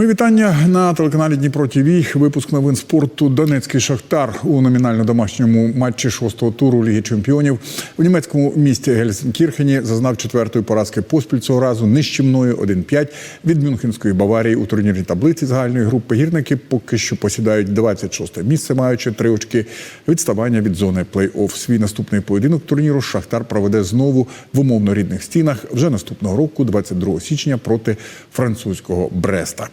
Мої вітання на телеканалі Дніпро ТВ. Випуск новин спорту Донецький Шахтар у номінально домашньому матчі шостого туру Ліги Чемпіонів у німецькому місті Гельсенкірхені зазнав четвертої поразки поспіль цього разу нищівною 1-5 від Мюнхенської Баварії у турнірній таблиці загальної групи. Гірники поки що посідають 26 місце, маючи три очки відставання від зони плей-офф. Свій наступний поєдинок турніру Шахтар проведе знову в умовно рідних стінах вже наступного року, 22 січня, проти французького Бреста.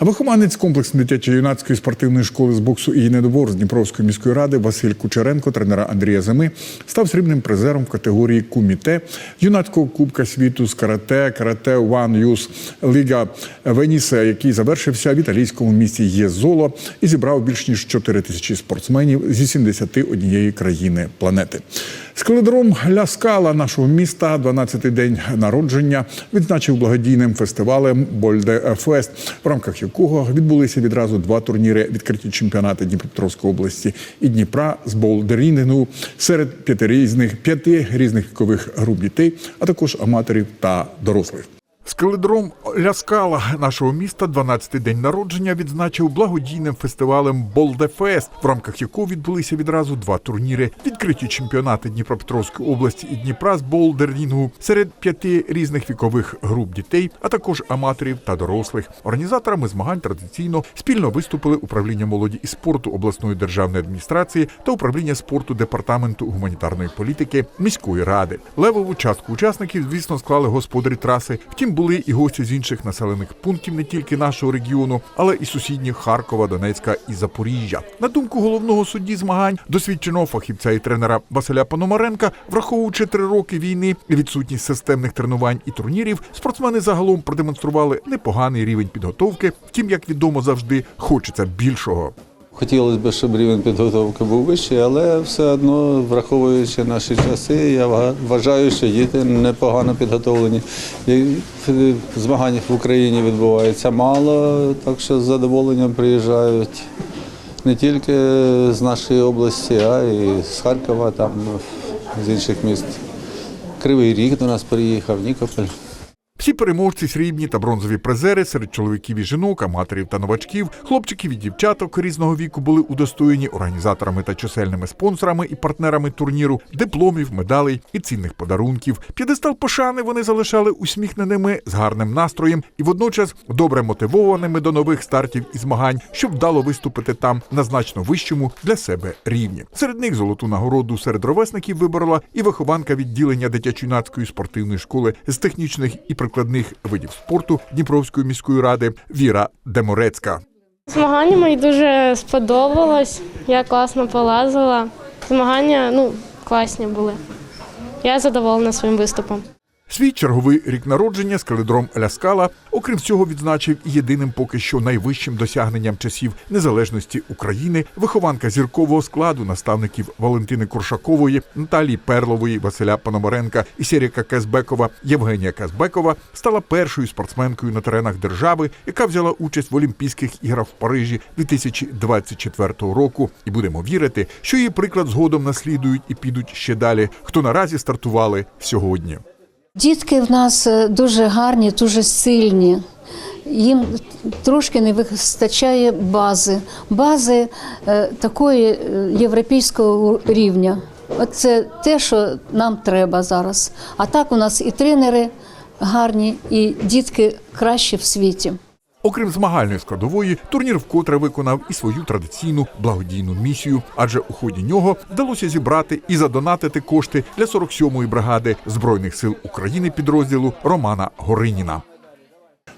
Вихованець комплексної дитячо-юнацької спортивної школи з боксу і недобор з Дніпровської міської ради Василь Кучеренко, тренера Андрія Зими, став срібним призером в категорії куміте юнацького кубка світу з карате, карате One Youth Ліга Венісе, який завершився в італійському місті Єзоло і зібрав більш ніж 4 тисячі спортсменів зі 71 країни планети. Скеледром Ля Скала нашого міста, 12-й день народження, відзначив благодійним фестивалем Больде Фест, рамках якого відбулися відразу два турніри відкриті чемпіонати Дніпропетровської області і Дніпра з болдерінгу серед п'яти різних п'яти різних вікових груп дітей, а також аматорів та дорослих. Скеледром Ля Скала нашого міста 12-й день народження відзначив благодійним фестивалем Болдефест, в рамках якого відбулися відразу два турніри: відкриті чемпіонати Дніпропетровської області і Дніпра з болдерінгу серед п'яти різних вікових груп дітей, а також аматорів та дорослих. Організаторами змагань традиційно спільно виступили управління молоді і спорту обласної державної адміністрації та управління спорту департаменту гуманітарної політики міської ради. Левову частку учасників, звісно, склали господарі траси. Втім, були і гості з інших населених пунктів не тільки нашого регіону, але і сусідніх Харкова, Донецька і Запоріжжя. На думку головного судді змагань, досвідченого фахівця і тренера Василя Пономаренка, враховуючи три роки війни і відсутність системних тренувань і турнірів, спортсмени загалом продемонстрували непоганий рівень підготовки. Втім, як відомо, завжди хочеться більшого. Хотілося б, щоб рівень підготовки був вищий, але все одно, враховуючи наші часи, я вважаю, що діти непогано підготовлені. Змагань в Україні відбувається мало, так що з задоволенням приїжджають не тільки з нашої області, а й з Харкова, там, з інших міст. Кривий Ріг до нас приїхав, Нікополь. Всі переможці срібні та бронзові призери серед чоловіків і жінок, аматорів та новачків, хлопчиків і дівчаток різного віку були удостоєні організаторами та чисельними спонсорами і партнерами турніру, дипломів, медалей і цінних подарунків. П'єдестал пошани вони залишали усміхненими з гарним настроєм і водночас добре мотивованими до нових стартів і змагань, щоб вдало виступити там на значно вищому для себе рівні. Серед них золоту нагороду серед ровесників виборола і вихованка відділення дитячо-юнацької спортивної школи з технічних і прикладних видів спорту Дніпровської міської ради Віра Деморецька. Змагання мені дуже сподобалось. Я класно полазила. Змагання ну, класні були. Я задоволена своїм виступом. Свій черговий рік народження скаледром Ля Скала, окрім всього, відзначив єдиним поки що найвищим досягненням часів незалежності України вихованка зіркового складу наставників Валентини Куршакової, Наталії Перлової, Василя Пономаренка і Сіріка Казбекова Євгенія Казбекова стала першою спортсменкою на теренах держави, яка взяла участь в Олімпійських іграх в Парижі 2024 року. І будемо вірити, що її приклад згодом наслідують і підуть ще далі, хто наразі стартували сьогодні. Дітки в нас е, дуже гарні, дуже сильні. Їм трошки не вистачає бази, бази е, такої е, європейського рівня. Це те, що нам треба зараз. А так у нас і тренери гарні, і дітки кращі в світі. Окрім змагальної складової, турнір вкотре виконав і свою традиційну благодійну місію, адже у ході нього вдалося зібрати і задонатити кошти для 47-ї бригади збройних сил України підрозділу Романа Гориніна.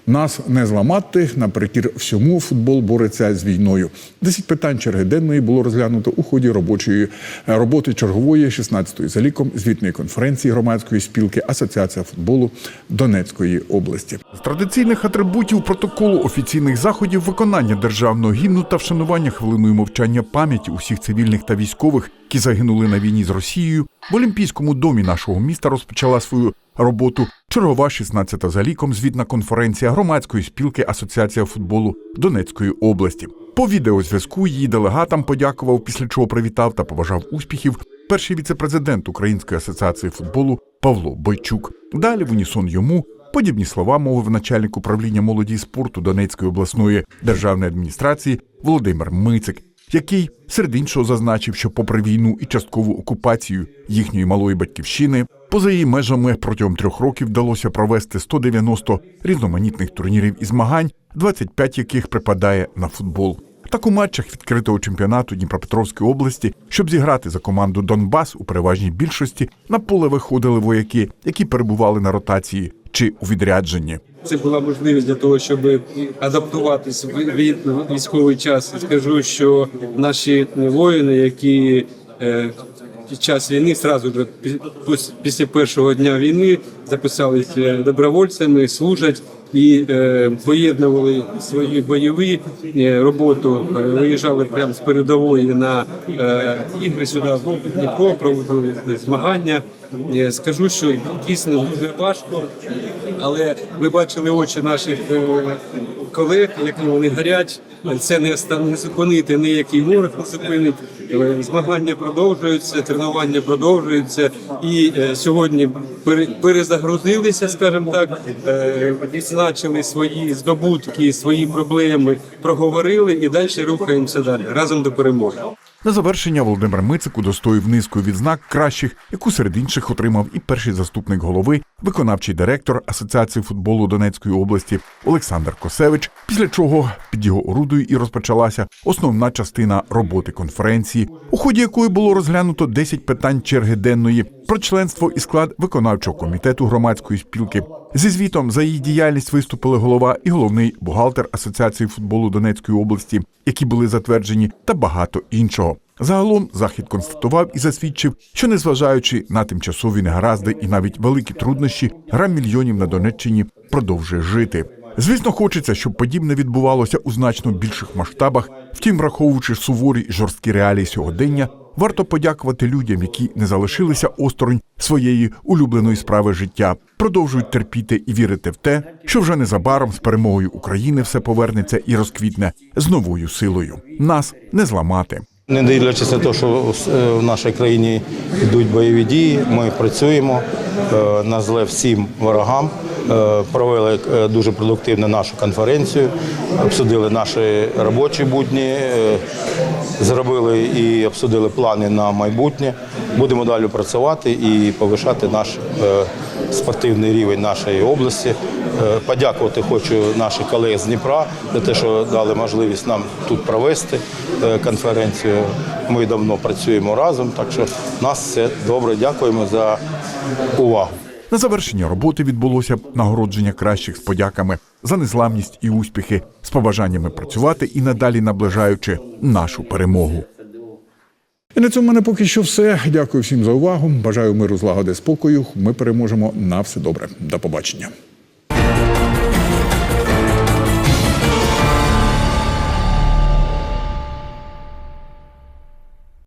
Нас не зламати наперекір всьому футбол бореться з війною. Десять питань черги денної було розглянуто у ході робочої е, роботи чергової 16-ї за ліком звітної конференції громадської спілки Асоціація футболу Донецької області. З традиційних атрибутів протоколу офіційних заходів виконання державного гімну та вшанування хвилиною мовчання пам'яті усіх цивільних та військових, які загинули на війні з Росією, в Олімпійському домі нашого міста розпочала свою роботу чергова 16-та за ліком звітна конференція громадської спілки Асоціація футболу Донецької області. По відеозв'язку її делегатам подякував, після чого привітав та побажав успіхів перший віце-президент Української асоціації футболу Павло Бойчук. Далі в унісон йому Подібні слова мовив начальник управління молоді і спорту Донецької обласної державної адміністрації Володимир Мицик, який серед іншого зазначив, що попри війну і часткову окупацію їхньої малої батьківщини, поза її межами протягом трьох років вдалося провести 190 різноманітних турнірів і змагань, 25 яких припадає на футбол. Так у матчах відкритого чемпіонату Дніпропетровської області, щоб зіграти за команду Донбас у переважній більшості, на поле виходили вояки, які перебували на ротації чи у відрядженні. Це була можливість для того, щоб адаптуватись в військовий час. Скажу, що наші воїни, які е, під час війни, зразу ж після першого дня війни записалися добровольцями, служать і е, поєднували свої бойові е, роботу, е, виїжджали прямо з передової на ігри сюди в Дніпро, проводили змагання. Скажу, що дійсно дуже важко, але ви бачили очі наших колег, які вони горять. Це не ста- не зупинити ніякий ворог не зупинить. Змагання продовжуються, тренування продовжуються. І сьогодні пере- перезагрузилися, скажімо так, відзначили свої здобутки, свої проблеми, проговорили і далі рухаємося далі разом до перемоги. На завершення Володимир Мицик удостоїв низкою відзнак кращих, яку серед інших отримав і перший заступник голови, виконавчий директор Асоціації футболу Донецької області Олександр Косевич. Після чого під його орудою і розпочалася основна частина роботи конференції, у ході якої було розглянуто 10 питань черги денної про членство і склад виконавчого комітету громадської спілки. Зі звітом за її діяльність виступили голова і головний бухгалтер Асоціації футболу Донецької області, які були затверджені, та багато іншого. Загалом захід констатував і засвідчив, що незважаючи на тимчасові негаразди і навіть великі труднощі, гра мільйонів на Донеччині продовжує жити. Звісно, хочеться, щоб подібне відбувалося у значно більших масштабах. Втім, враховуючи суворі і жорсткі реалії сьогодення, варто подякувати людям, які не залишилися осторонь своєї улюбленої справи життя, продовжують терпіти і вірити в те, що вже незабаром з перемогою України все повернеться і розквітне з новою силою. Нас не зламати. Не дивлячись на те, що е, в нашій країні йдуть бойові дії, ми працюємо е, на зле всім ворогам. Е, Провели е, дуже продуктивну нашу конференцію, обсудили наші робочі будні, е, зробили і обсудили плани на майбутнє. Будемо далі працювати і повишати наш спортивний рівень нашої області. Подякувати хочу наших колег з Дніпра за те, що дали можливість нам тут провести конференцію. Ми давно працюємо разом, так що нас все добре. Дякуємо за увагу. На завершення роботи відбулося нагородження кращих з подяками за незламність і успіхи, з побажаннями працювати і надалі наближаючи нашу перемогу. І на цьому в мене поки що все. Дякую всім за увагу. Бажаю миру, злагоди, спокою. Ми переможемо на все добре. До побачення.